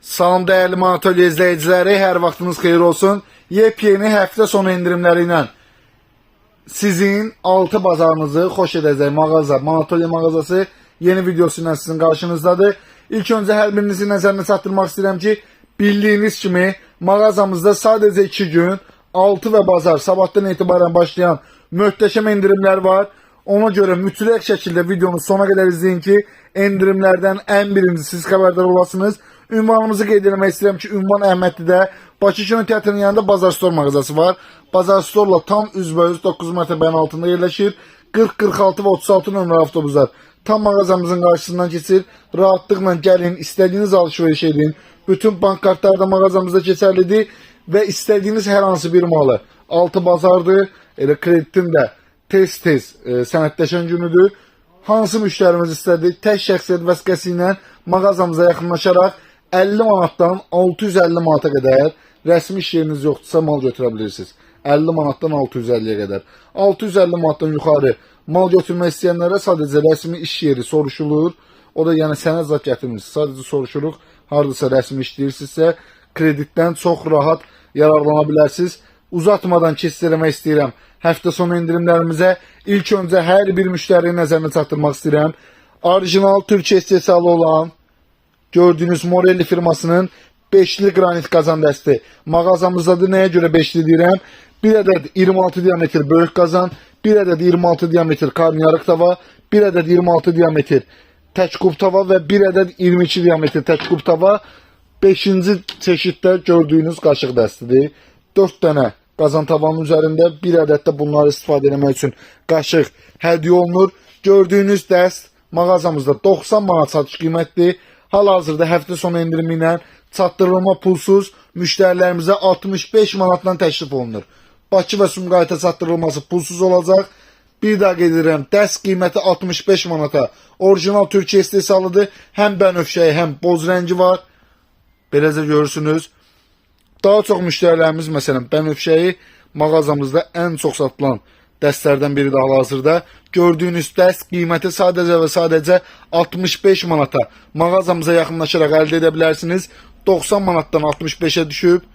Salam değerli Manatölye izleyicileri, her vaxtınız xeyir olsun. Yepyeni həftə sonu endirimləri sizin altı bazarınızı xoş edəcək mağaza, Manatölye mağazası yeni videosu ilə sizin qarşınızdadır. İlk öncə hər birinizi nəzərinə çatdırmaq istəyirəm ki, bildiyiniz kimi mağazamızda sadəcə 2 gün 6 və bazar sabahdan etibarən başlayan möhtəşəm endirimlər var. Ona görə mütləq şəkildə videonu sona qədər izləyin ki, endirimlərdən ən birinci siz xəbərdar olasınız. Ünvanımızı qeyd etmək istəyirəm ki, ünvan Əhmədlidə Bakı Kino Teatrının yanında Bazar Store mağazası var. Bazar Store'la tam üzbəyüz 9 mərtəbənin altında yerləşir. 40, 46 və 36 nömrə avtobuslar tam mağazamızın qarşısından keçir. Rahatlıqla gəlin, istədiyiniz alış-veriş edin. Bütün bank kartları da mağazamızda keçərlidir və istədiyiniz hər hansı bir malı altı bazardır. Elə kreditin də tez-tez e, sənədləşən günüdür. Hansı müştərimiz istədi, tək şəxsiyyət vəsiqəsi ilə mağazamıza yaxınlaşaraq 50 manatdan 650 manata qədər rəsmi iş yeriniz yoxdursa mal götürə bilirsiniz. 50 manatdan 650-yə qədər. 650 manatdan yuxarı mal götürmək istəyənlərə sadəcə rəsmi iş yeri soruşulur. O da yəni sənəd zət gətirmirsiniz. Sadəcə soruşuruq. Hardasa rəsmi işləyirsinizsə kreditdən çox rahat yararlana bilərsiniz. Uzatmadan keçirmək istəyirəm. Həftə sonu endirimlərimizə ilk öncə hər bir müştəriyə nəzərinə çatdırmaq istəyirəm. Orijinal Türkiyə istehsalı olan gördüğünüz Morelli firmasının 5'li granit kazan dəsti. Mağazamızdadır. Nəyə görə 5'li deyirəm? Bir ədəd 26 diametr böyük kazan, bir ədəd 26 diametr karnıyarıq tava, bir ədəd 26 diametr tək tava və bir ədəd 22 diametr tək tava 5-ci çeşiddə gördüyünüz qaşıq dəstidir. 4 dənə qazan tavanın üzərində bir ədəd də bunları istifadə etmək üçün qaşıq hədiyyə olunur. Gördüyünüz dəst mağazamızda 90 manat satış qiymətdir. Hal-hazırda həftə sonu endirimi ilə çatdırılma pulsuz müştərilərimizə 65 manatdan təklif olunur. Bakı və Sumqayıta çatdırılması pulsuz olacaq. Bir daha qeyd edirəm, dəst qiyməti 65 manata. Orijinal Türkiyə istehsalıdır. Həm bənövşəyi, həm boz rəngi var. Beləcə görürsünüz. Daha çox müştərilərimiz məsələn bənövşəyi mağazamızda ən çox satılan dəstlərdən biridir hal-hazırda. Gördüyünüz dəst qiyməti sadəcə və sadəcə 65 manata mağazamıza yaxınlaşaraq əldə edə bilərsiniz. 90 manatdan 65-ə düşüb.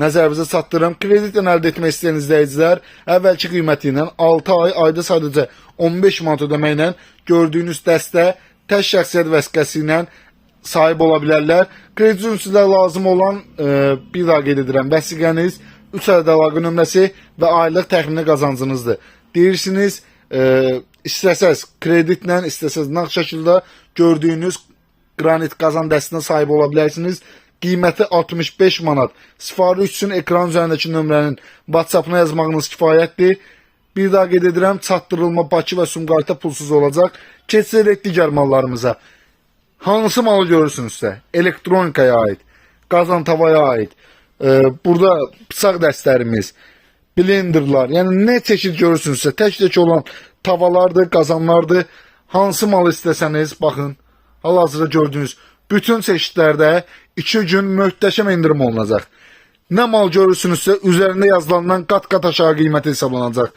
Nəzərinizə çatdırım. Kreditlə əldə etmək istəyən izləyicilər əvvəlki qiyməti ilə 6 ay ayda sadəcə 15 manat ödəməklə gördüyünüz dəstə tək şəxsiyyət vəsiqəsi ilə sahib ola bilərlər. Kredit üçün sizə lazım olan e, bir daha qeyd edirəm. Vəsiqəniz, 3 ədəd əlaqə nömrəsi və aylıq təxmini qazancınızdır. Deyirsiniz, e, istəsəz kreditlə, istəsəz nağd şəkildə gördüyünüz qranit qazan dəstinə sahib ola bilərsiniz. Qiyməti 65 manat. Sifariş üçün ekran üzərindəki nömrənin WhatsApp-na yazmağınız kifayətdir. Bir daha qeyd edirəm, çatdırılma Bakı və Sumqayıta pulsuz olacaq. Keçirik digər mallarımıza. Hansı malı görürsünüzsə, elektronikaya aid, qazan tavaya aid, e, burada bıçaq dəstlərimiz, blenderlar, yəni nə çeşid görürsünüzsə, tək-tək olan tavalardır, qazanlardır. Hansı malı istəsəniz, baxın, hal-hazırda gördüyünüz bütün çeşidlərdə 2 gün möhtəşəm endirim olunacaq. Nə mal görürsünüzsə, üzərində yazılandan qat-qat aşağı qiyməti hesablanacaq.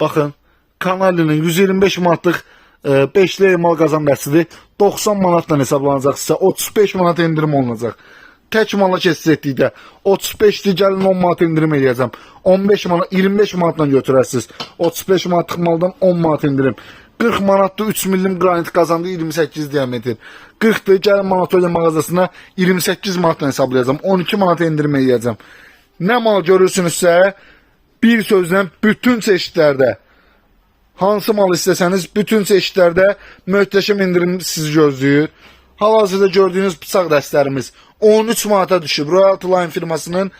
Baxın, Kanalinin 125 manatlıq 5'li mal qazan dəstidir. 90 manatla hesablanacaq sizə. 35 manat endirim olunacaq. Tək mala keçid etdikdə 35-dir, gəlin 10 manat endirim eləyəcəm. 15 manat, 25 manatla götürərsiniz. 35 manatlıq maldan 10 manat endirim. 40 manatda 3 millim qranit qazandı 28 diametr. 40-dır, gəlin Manatolya mağazasına 28 manatla hesablayacağım. 12 manat endirim eləyəcəm. Nə mal görürsünüzsə, bir sözlə bütün çeşidlərdə hansı mal istəsəniz bütün çeşidlərdə möhtəşəm indirim sizi gözləyir. Hal-hazırda gördüyünüz bıçaq dəstlərimiz 13 manata düşüb. Royal Line firmasının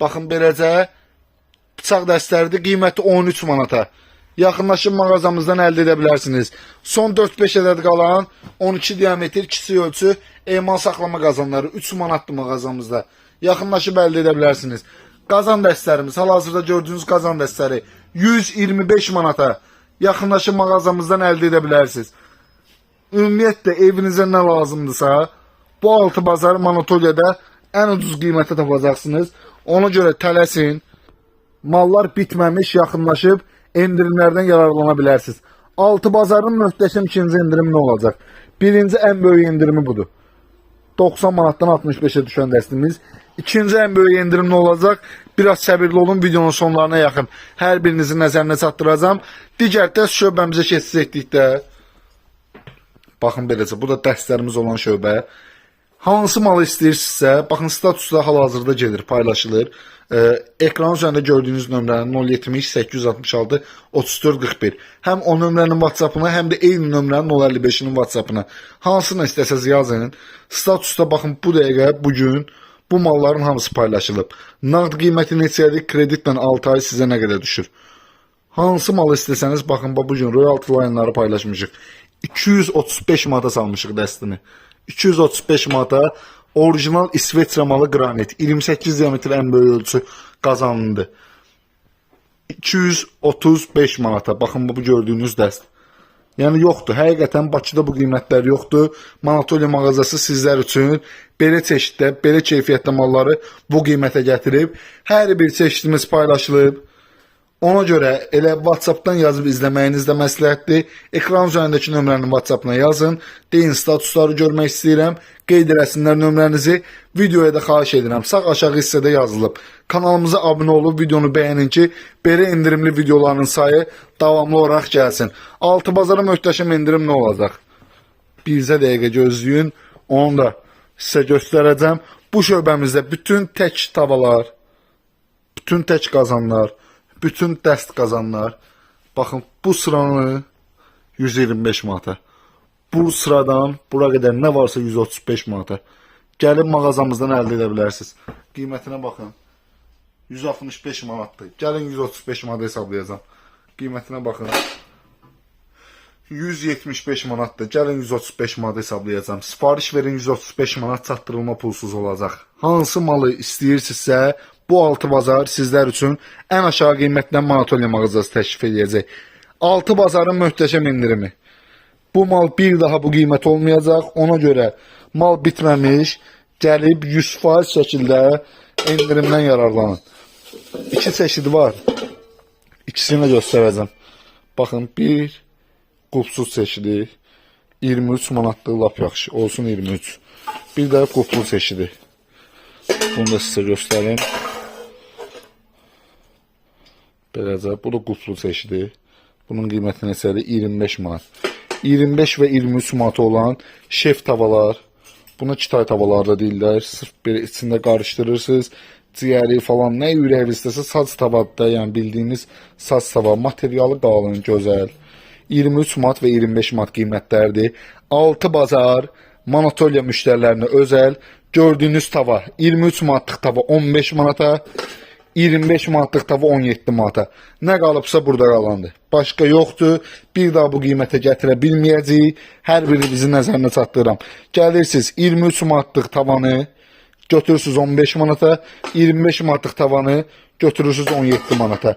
baxın beləcə bıçaq dəstləridir. Qiyməti 13 manata. Yaxınlaşın mağazamızdan əldə edə bilərsiniz. Son 4-5 ədəd qalan 12 diametr kiçik ölçü emal saxlama qazanları 3 manatdır mağazamızda. Yaxınlaşıb əldə edə bilərsiniz. Qazan dəstlərimiz hal-hazırda gördüyünüz qazan dəstləri 125 manata yaxınlaşın mağazamızdan əldə edə bilərsiniz. Ümumiyyətlə evinizə nə lazımdırsa, bu altı bazar Manatoliyada ən ucuz qiymətə tapacaqsınız. Ona görə tələsin. Mallar bitməmiş yaxınlaşıb endirimlərdən yararlana bilərsiniz. Altı bazarın möhtəşəm ikinci endirimi nə olacaq? Birinci ən böyük endirimi budur. 90 manatdan 65'e düşən dəstimiz. İkinci ən böyük endirim nə olacaq? Biraz səbirli olun videonun sonlarına yaxın. Hər birinizin nəzərinə çatdıracağam. Digər dəst şöbəmizə keçid etdikdə Baxın beləcə, bu da dərslərimiz olan şöbə. Hansı malı istəyirsinizsə, baxın statusda hal-hazırda gedir, paylaşılır. Ee, ekran üzərində gördüyünüz nömrənin 070 866 34 41. Həm o nömrənin WhatsApp-ına, həm də eyni nömrənin 055-nin WhatsApp-ına. Hansını istəsəz yazın. Statusda baxın bu dəqiqə, bu gün bu malların hamısı paylaşılıb. Nağd qiyməti neçədir? Kreditlə 6 ay sizə nə qədər düşür? Hansı mal istəsəniz baxın bax bu gün royalty line-ları paylaşmışıq. 235 manata salmışıq dəstini. 235 manata orijinal İsveçrə malı qranit 28 diametr ən böyük ölçü qazanındı. 235 manata. Baxın bu gördüyünüz dəst. Yəni yoxdur. Həqiqətən Bakıda bu qiymətlər yoxdur. Manatoliya mağazası sizlər üçün belə çeşiddə, belə keyfiyyətdə malları bu qiymətə gətirib. Hər bir çeşidimiz paylaşılıb. Ona görə elə WhatsApp-dan yazıb izləməyiniz də məsləhətdir. Ekran üzərindəki nömrənin WhatsApp-na yazın. Deyin statusları görmək istəyirəm. Qeyd eləsinlər nömrənizi. Videoya da xahiş edirəm. Sağ aşağı hissədə yazılıb. Kanalımıza abunə olub videonu bəyənin ki, belə endirimli videoların sayı davamlı olaraq gəlsin. Altı bazara möhtəşəm endirim nə olacaq? Bizə dəqiqə gözləyin. Onu da sizə göstərəcəm. Bu şöbəmizdə bütün tək tavalar, bütün tək qazanlar, bütün dəst qazanlar. Baxın bu sıranı 125 manata. Bu sıradan bura qədər nə varsa 135 manata. Gəlib mağazamızdan əldə edə bilərsiniz. Qiymətinə baxın. 165 manatdır. Gəlin 135 manat hesablayacağam. Qiymətinə baxın. 175 manatdır. Gəlin 135 manat hesablayacağam. Sifariş verin 135 manat çatdırılma pulsuz olacaq. Hansı malı istəyirsinizsə, bu altı bazar sizlər üçün ən aşağı qiymətdən Manatoliya mağazası təklif edəcək. Altı bazarın möhtəşəm indirimi. Bu mal bir daha bu qiymət olmayacaq. Ona görə mal bitməmiş, gəlib 100% şəkildə endirimdən yararlanın. İki çeşidi var. İkisini də göstərəcəm. Baxın, bir qupsuz çeşidi 23 manatdır, lap yaxşı. Olsun 23. Bir də quplu çeşidi. Bunu da sizə göstərim. Beləcə, bu da quplu çeşidi. Bunun qiyməti neçədir? 25 manat. 25 və 23 manat olan şef tavalar. Buna Kitay tavalar da deyirlər. Sırf belə içində qarışdırırsınız. Ciyəri falan nə ürək istəsə saç tavadır, yəni bildiyiniz saç tava. Materialı qalın, gözəl. 23 manat və 25 manat qiymətlərdir. 6 bazar Manatoliya müştərilərinə özəl gördüyünüz tava 23 manatlıq tava 15 manata, 25 manatlıq tava 17 manata. Nə qalıbsa burada qalandı. Başqa yoxdur. Bir daha bu qiymətə gətirə bilməyəcəyik. Hər biri bizi nəzərinə çatdırıram. Gəlirsiniz 23 manatlıq tavanı götürürsüz 15 manata, 25 manatlıq tavanı götürürsüz 17 manata.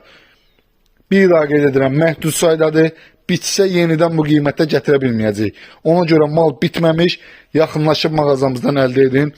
Bir daha qeyd edirəm, məhdud saydadır. Bitsə yenidən bu qiymətə gətirə bilməyəcəyik. Ona görə mal bitməmiş, yaxınlaşıb mağazamızdan əldə edin.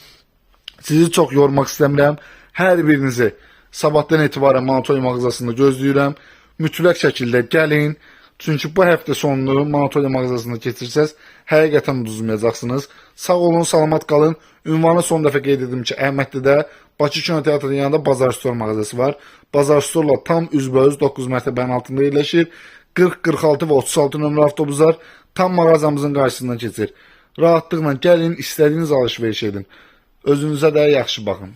Sizi çox yormaq istəmirəm. Hər birinizi sabahdan etibarən Manatoliya mağazasında gözləyirəm. Mütləq şəkildə gəlin. Çünki bu həftə sonunu Manatoliya mağazasında keçirsəz, həqiqətən uduzmayacaqsınız. Sağ olun, salamat qalın. Ünvanı son dəfə qeyd edim ki, Əhmədlidə Bakı Kino Teatrının yanında Bazar Store mağazası var. Bazar Store'la tam üzbəüz 9 mərtəbənin altında yerləşir. 40, 46 və 36 nömrə avtobuslar tam mağazamızın qarşısından keçir. Rahatlıqla gəlin, istədiyiniz alış-veriş edin. Özünüzə də yaxşı baxın.